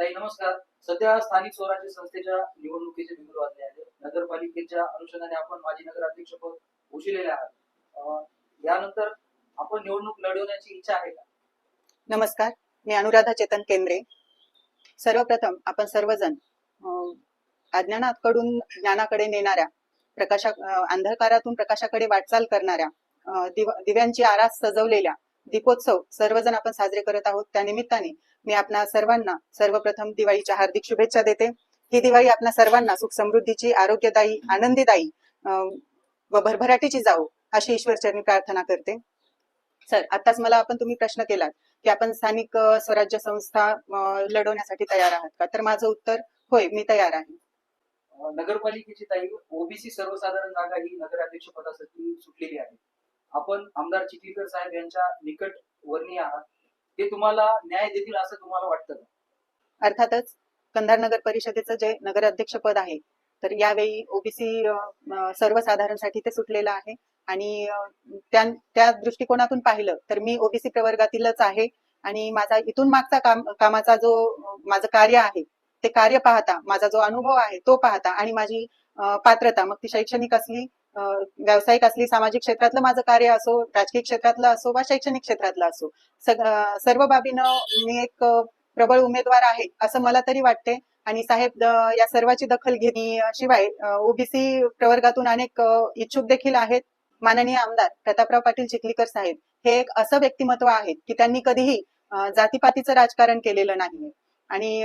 ताई नमस्कार. सध्या स्थानिक स्वराज्य संस्थेच्या निवडणुकीचे बिंदू वाजले आहे नगरपालिकेच्या अनुषंगाने आपण माजी नगराध्यक्ष पद उशिलेले आहात. यानंतर आपण निवडणूक लढवण्याची इच्छा आहे का? नमस्कार. मी अनुराधा चेतन केंद्रे. सर्वप्रथम आपण सर्वजण अं, अज्ञानाकडून ज्ञानाकडे नेणाऱ्या प्रकाशा अंधकारातून प्रकाशाकडे वाटचाल करणाऱ्या अं, दिव्यांची आरास सजवलेल्या दीपोत्सव सर्वजण आपण साजरे करत आहोत. त्या निमित्ताने मी आपणा सर्वांना सर्वप्रथम दिवाळीच्या हार्दिक शुभेच्छा देते. ही दिवाळी आपल्या सर्वांना सुख समृद्धीची आरोग्यदायी आनंदीदायी व भरभराटीची जाऊ अशी ईश्वरचरणी प्रार्थना करते. सर आताच मला आपण तुम्ही प्रश्न केलात की आपण स्थानिक स्वराज्य संस्था लढवण्यासाठी तयार आहात का? तर माझं उत्तर होय मी तयार आहे. नगरपालिकेची ताई ओबीसी सर्वसाधारण जागा ही नगराध्यक्ष पदासाठी सुटलेली आहे. आपण आमदार चिखलीकर साहेब यांच्या निकट वर्णीय आहात. ते तुम्हाला न्याय देतील असं तुम्हाला वाटतं का? अर्थातच कंधार नगर परिषदेचं जे नगराध्यक्ष पद आहे तर यावेळी ओबीसी सर्वसाधारणसाठी ते सुटलेलं आहे. आणि त्या त्या दृष्टिकोनातून पाहिलं तर मी ओबीसी प्रवर्गातीलच आहे. आणि माझा इथून मागचा काम कामाचा जो माझं कार्य आहे ते कार्य पाहता माझा जो अनुभव आहे तो पाहता आणि माझी पात्रता मग ती शैक्षणिक असली व्यावसायिक असली सामाजिक क्षेत्रातलं माझं कार्य असो राजकीय क्षेत्रातलं असो वा शैक्षणिक क्षेत्रातलं असो सर्व बाबीनं मी एक प्रबळ उमेदवार आहे असं मला तरी वाटते. आणि साहेब या सर्वाची दखल घेणे शिवाय ओबीसी प्रवर्गातून अनेक इच्छुक देखील आहेत. माननीय आमदार प्रतापराव पाटील चिखलीकर साहेब हे एक असं व्यक्तिमत्व आहे की त्यांनी कधीही जातीपातीचं राजकारण केलेलं नाहीये. आणि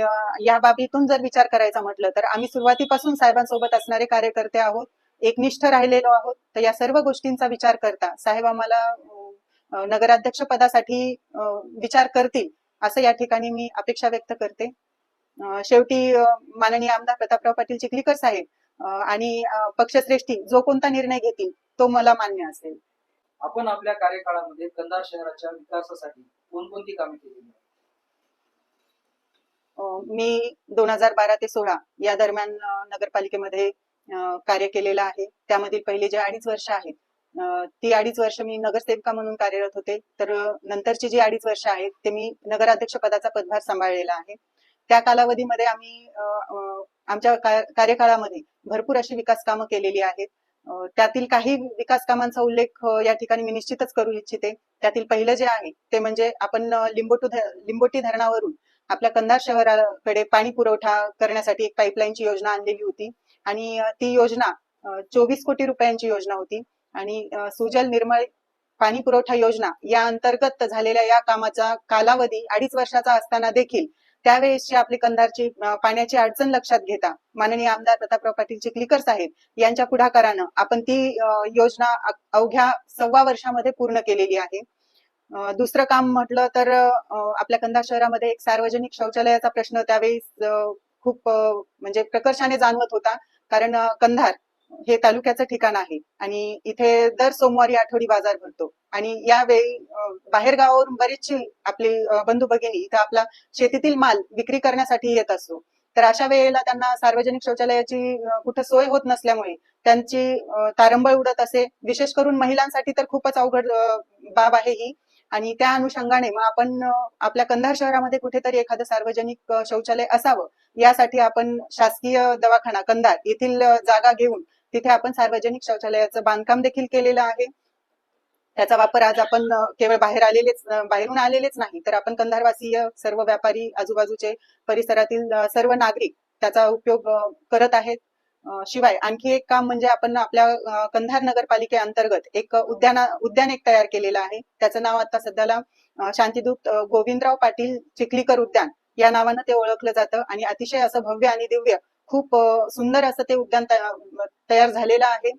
या बाबीतून जर विचार करायचा म्हटलं तर आम्ही सुरुवातीपासून साहेबांसोबत असणारे कार्यकर्ते आहोत. एकनिष्ठ राहिलेलो आहोत. तर या सर्व गोष्टींचा विचार करता साहेब आम्हाला नगराध्यक्ष पदासाठी विचार करतील असं या ठिकाणी मी अपेक्षा व्यक्त करते. शेवटी माननीय आमदार प्रतापराव पाटील चिखलीकर साहेब आणि पक्षश्रेष्ठी जो कोणता निर्णय घेतील तो मला मान्य असेल. आपण आपल्या कार्यकाळामध्ये कंधार शहराच्या विकासासाठी कोणकोणती कामे अ, मी दोन हजार बारा ते सोळा या दरम्यान नगरपालिकेमध्ये कार्य केलेलं आहे. त्यामधील पहिले जे अडीच वर्ष आहेत ती अडीच वर्ष मी नगरसेविका म्हणून कार्यरत होते. तर नंतरची जी अडीच वर्ष आहेत ते मी नगराध्यक्ष पदाचा पदभार सांभाळलेला आहे. त्या कालावधीमध्ये आम्ही अ, आमच्या का- कार्यकाळामध्ये भरपूर अशी विकास कामं केलेली आहेत. त्यातील काही विकास कामांचा उल्लेख या ठिकाणी मी निश्चितच करू इच्छिते. त्यातील पहिलं जे आहे ते म्हणजे आपण अ, लिंबोटू लिंबोटी धरणावरून आपल्या कंधार शहराकडे पाणी पुरवठा करण्यासाठी एक पाईपलाईनची योजना आणलेली होती. आणि ती योजना चोवीस कोटी रुपयांची योजना होती. आणि सुजल निर्मळ पाणी पुरवठा योजना या अंतर्गत झालेल्या या कामाचा कालावधी अडीच वर्षाचा असताना देखील त्यावेळेसची आपली कंधारची पाण्याची अडचण लक्षात घेता माननीय आमदार प्रतापराव पाटील चिखलीकर साहेब यांच्या पुढाकारानं आपण ती योजना अवघ्या सव्वा वर्षामध्ये पूर्ण केलेली आहे. दुसरं काम म्हटलं तर आपल्या कंधार शहरामध्ये एक सार्वजनिक शौचालयाचा प्रश्न त्यावेळी खूप म्हणजे प्रकर्षाने जाणवत होता. कारण कंधार हे तालुक्याचं ठिकाण आहे आणि इथे दर सोमवारी आठवडी बाजार भरतो. आणि यावेळी बाहेरगावावरून बरेचशी आपली बंधू भगिनी इथं आपला शेतीतील माल विक्री करण्यासाठी येत असतो तर अशा वेळेला त्यांना सार्वजनिक शौचालयाची कुठं सोय होत नसल्यामुळे त्यांची तारंबळ उडत असे. विशेष करून महिलांसाठी तर खूपच अवघड बाब आहे ही. आणि त्या अनुषंगाने मग आपण आपल्या कंधार शहरामध्ये कुठेतरी एखादं सार्वजनिक शौचालय असावं यासाठी आपण शासकीय दवाखाना कंधार येथील जागा घेऊन तिथे आपण सार्वजनिक शौचालयाचं बांधकाम देखील केलेलं आहे. त्याचा वापर आज आपण केवळ बाहेर आलेलेच बाहेरून आलेलेच नाही तर आपण कंधारवासीय सर्व व्यापारी आजूबाजूचे परिसरातील सर्व नागरिक त्याचा उपयोग करत आहेत. शिवाय आणखी एक काम म्हणजे आपण आपल्या कंधार कंधार नगरपालिकेअंतर्गत एक उद्यान उद्यान एक तयार केलेलं आहे. त्याचं नाव आता सध्याला शांतीदूत गोविंदराव पाटील चिखलीकर उद्यान या नावानं ते ओळखलं जातं आणि अतिशय असं भव्य आणि दिव्य खूप सुंदर असं ते उद्यान तयार झालेलं आहे.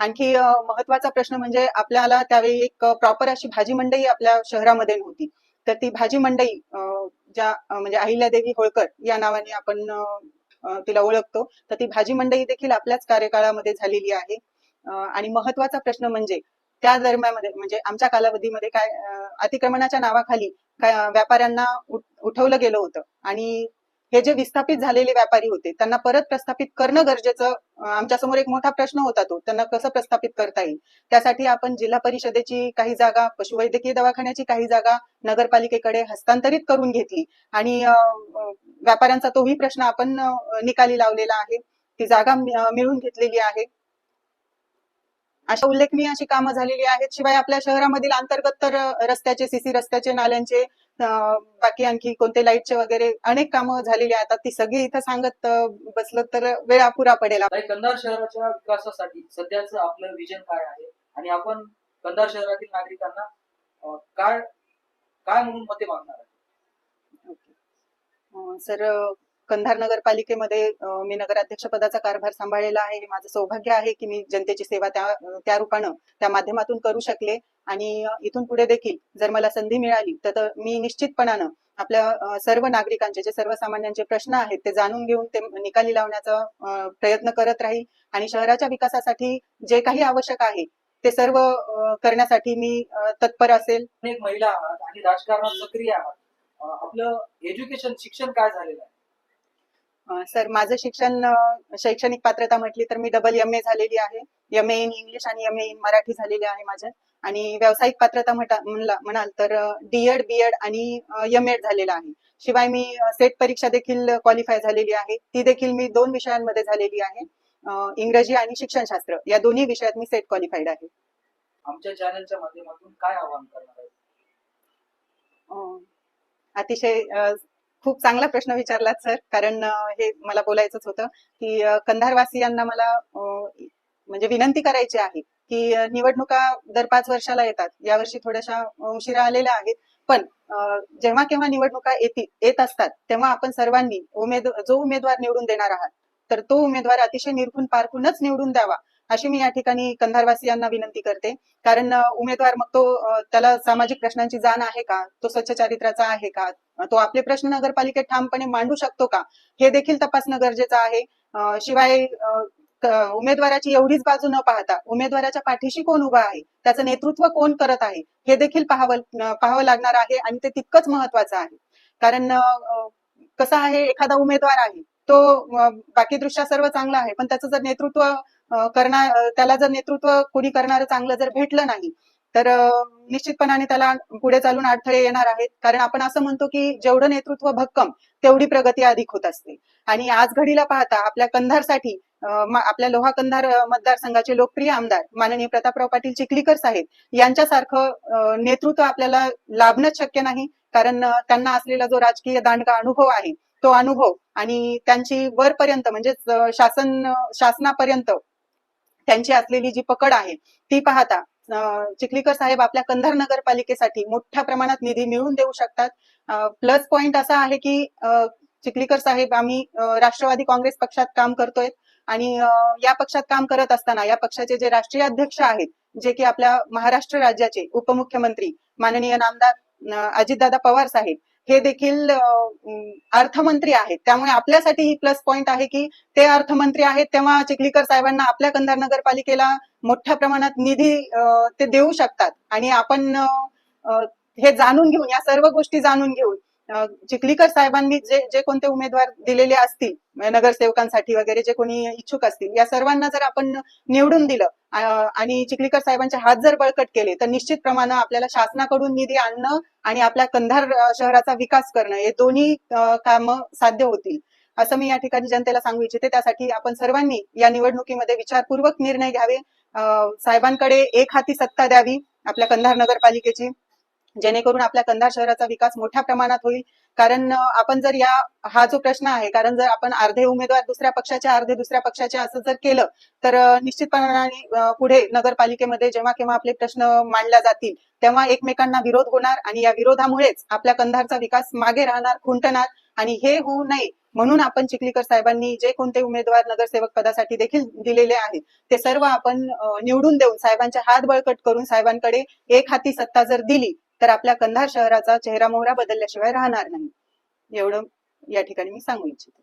आणखी महत्त्वाचा प्रश्न म्हणजे आपल्याला त्यावेळी एक प्रॉपर अशी भाजी मंडई आपल्या शहरामध्ये नव्हती. तर ती भाजी मंडई अ, ज्या म्हणजे अहिल्यादेवी होळकर या नावाने आपण तिला ओळखतो. तर ती भाजी मंडई देखील आपल्याच कार्यकाळामध्ये झालेली आहे. आणि महत्त्वाचा प्रश्न म्हणजे त्या दरम्यानमध्ये म्हणजे आमच्या कालावधीमध्ये काय अतिक्रमणाच्या नावाखाली काय व्यापाऱ्यांना उठ- उठवलं गेलं होतं. आणि हे जे विस्थापित झालेले व्यापारी होते त्यांना परत प्रस्थापित करणं गरजेचं आमच्या आमच्यासमोर एक मोठा प्रश्न होता तो त्यांना कसं प्रस्थापित करता येईल? त्यासाठी आपण जिल्हा परिषदेची काही जागा पशुवैद्यकीय दवाखान्याची काही जागा नगरपालिकेकडे हस्तांतरित करून घेतली. आणि व्यापाऱ्यांचा तोही प्रश्न आपण निकाली लावलेला आहे. ती जागा मिळून मिळवून घेतलेली आहे. अशा उल्लेखनीय अशी कामं झालेली आहेत. शिवाय आपल्या शहरामधील अंतर्गत तर रस्त्याचे सीसी रस्त्याचे नाल्यांचे बाकी आणखी कोणते लाईटचे वगैरे अनेक कामं झालेली आहेत. आता ती सगळी इथं सांगत बसलं तर वेळ अपुरा पडेल. कंधार शहराच्या विकासासाठी सध्याचं आपलं विजन काय आहे? आणि आपण कंधार शहरातील नागरिकांना काय काय म्हणून मते मागणार आहे सर कंधार नगरपालिकेमध्ये मी नगराध्यक्ष पदाचा कारभार सांभाळलेला आहे. हे माझं सौभाग्य आहे की मी जनतेची सेवा त्या त्या रूपानं त्या माध्यमातून करू शकले. आणि इथून पुढे देखील जर मला संधी मिळाली तर मी निश्चितपणानं आपल्या सर्व नागरिकांचे जे सर्वसामान्यांचे प्रश्न आहेत ते जाणून घेऊन ते निकाली लावण्याचा प्रयत्न करत राहील. आणि शहराच्या विकासासाठी जे काही आवश्यक आहे ते सर्व करण्यासाठी मी तत्पर असेल. एक महिला आहात आणि राजकारणात सक्रिय आहात. आपलं एज्युकेशन शिक्षण काय झालेलं आहे? सर माझं शिक्षण शैक्षणिक पात्रता म्हटली तर मी डबल एम ए झालेली आहे. एम ए इन इंग्लिश आणि एम ए इन मराठी झालेली आहे माझं. आणि व्यावसायिक पात्रता म्हणला- म्हणाल तर डीएड बीएड आणि एम एड झालेलं आहे. शिवाय मी सेट परीक्षा देखील क्वालिफाय झालेली आहे. ती देखील मी दोन विषयांमध्ये झालेली आहे. इंग्रजी आणि शिक्षणशास्त्र या दोन्ही विषयात मी सेट क्वालिफाईड आहे. आमच्या चॅनलच्या माध्यमातून काय आवाहन करणार अतिशय खूप चांगला प्रश्न विचारलात सर. कारण हे मला बोलायचंच होतं की कंधारवासियांना मला म्हणजे विनंती करायची आहे की निवडणुका दर पाच वर्षाला येतात. यावर्षी थोड्याशा उशिरा आलेल्या आहेत. पण जेव्हा केव्हा निवडणुका येतील येत असतात तेव्हा आपण सर्वांनी उमेद जो उमेदवार निवडून देणार आहात तर तो उमेदवार अतिशय निरखून पारखूनच निवडून द्यावा अशी मी या ठिकाणी कंधारवासियांना विनंती करते. कारण उमेदवार मग तो त्याला सामाजिक प्रश्नांची जाण आहे का? तो स्वच्छ चारित्र्याचा आहे का? तो आपले प्रश्न नगरपालिकेत ठामपणे मांडू शकतो का? हे देखील तपासणं गरजेचं आहे. शिवाय अं, उमेदवाराची एवढीच बाजू न पाहता उमेदवाराच्या पाठीशी कोण उभा आहे? त्याचं नेतृत्व कोण करत आहे? हे देखील पाहावं पाहावं लागणार आहे आणि ते तितकंच महत्वाचं आहे. कारण कसं आहे एखादा उमेदवार आहे तो बाकी दृष्ट्या सर्व चांगलं आहे पण त्याचं जर नेतृत्व करणार त्याला जर नेतृत्व कोणी करणारं चांगलं जर भेटलं नाही तर निश्चितपणाने त्याला पुढे चालून अडथळे येणार आहेत. कारण आपण असं म्हणतो की जेवढं नेतृत्व भक्कम तेवढी प्रगती अधिक होत असते. आणि आज घडीला पाहता आपल्या कंधारसाठी आपल्या लोहा कंधार मतदारसंघाचे लोकप्रिय आमदार माननीय प्रतापराव पाटील चिखलीकर साहेब यांच्यासारखं नेतृत्व आपल्याला लाभणंच शक्य नाही. कारण त्यांना असलेला जो राजकीय दांडगा अनुभव आहे तो अनुभव आणि त्यांची वरपर्यंत म्हणजेच शासन शासनापर्यंत त्यांची असलेली जी पकड आहे ती पाहता चिखलीकर साहेब आपल्या कंधार नगरपालिकेसाठी मोठ्या प्रमाणात निधी मिळवून देऊ शकतात. प्लस पॉइंट असा आहे की अं, चिखलीकर साहेब आम्ही अं, राष्ट्रवादी काँग्रेस पक्षात काम करतोय आणि अं, या पक्षात काम करत असताना या पक्षाचे जे राष्ट्रीय अध्यक्ष आहेत जे की आपल्या महाराष्ट्र राज्याचे उपमुख्यमंत्री माननीय नामदार अजितदादा पवार साहेब हे देखील अं, अर्थमंत्री आहेत. त्यामुळे आपल्यासाठी ही प्लस पॉइंट आहे की ते अर्थमंत्री आहेत तेव्हा चिखलीकर साहेबांना आपल्या कंधार नगरपालिकेला मोठ्या प्रमाणात निधी ते देऊ शकतात. आणि आपण हे जाणून घेऊन या सर्व गोष्टी जाणून घेऊन चिखलीकर साहेबांनी जे जे कोणते उमेदवार दिलेले असतील नगरसेवकांसाठी वगैरे जे कोणी इच्छुक असतील या सर्वांना जर आपण निवडून दिलं आणि चिखलीकर साहेबांचे हात जर बळकट केले तर निश्चित प्रमाणे आपल्याला शासनाकडून निधी आणणं आणि आपल्या कंधार शहराचा विकास करणं हे दोन्ही काम साध्य होतील. असं मी या ठिकाणी जनतेला सांगू इच्छिते. त्यासाठी आपण सर्वांनी या निवडणुकीमध्ये विचारपूर्वक निर्णय घ्यावे. साहेबांकडे एक हाती सत्ता द्यावी आपल्या कंधार नगरपालिकेची. जेणेकरून आपल्या कंधार शहराचा विकास मोठ्या प्रमाणात होईल. कारण आपण जर या हा जो प्रश्न आहे कारण जर आपण अर्धे उमेदवार दुसऱ्या पक्षाचे अर्धे दुसऱ्या पक्षाचे असं जर केलं तर निश्चितपणाने पुढे नगरपालिकेमध्ये जेव्हा केव्हा आपले प्रश्न मांडल्या जातील तेव्हा एकमेकांना विरोध होणार आणि या विरोधामुळेच आपल्या कंधारचा विकास मागे राहणार खुंटणार आणि हे होऊ नये म्हणून आपण चिखलीकर साहेबांनी जे कोणते उमेदवार नगरसेवक पदासाठी देखील दिलेले आहेत ते सर्व आपण निवडून देऊन साहेबांचे हात बळकट करून साहेबांकडे एक हाती सत्ता जर दिली तर आपल्या कंधार शहराचा चेहरा मोहरा बदलल्याशिवाय राहणार नाही. एवढं या ठिकाणी मी सांगू इच्छिते.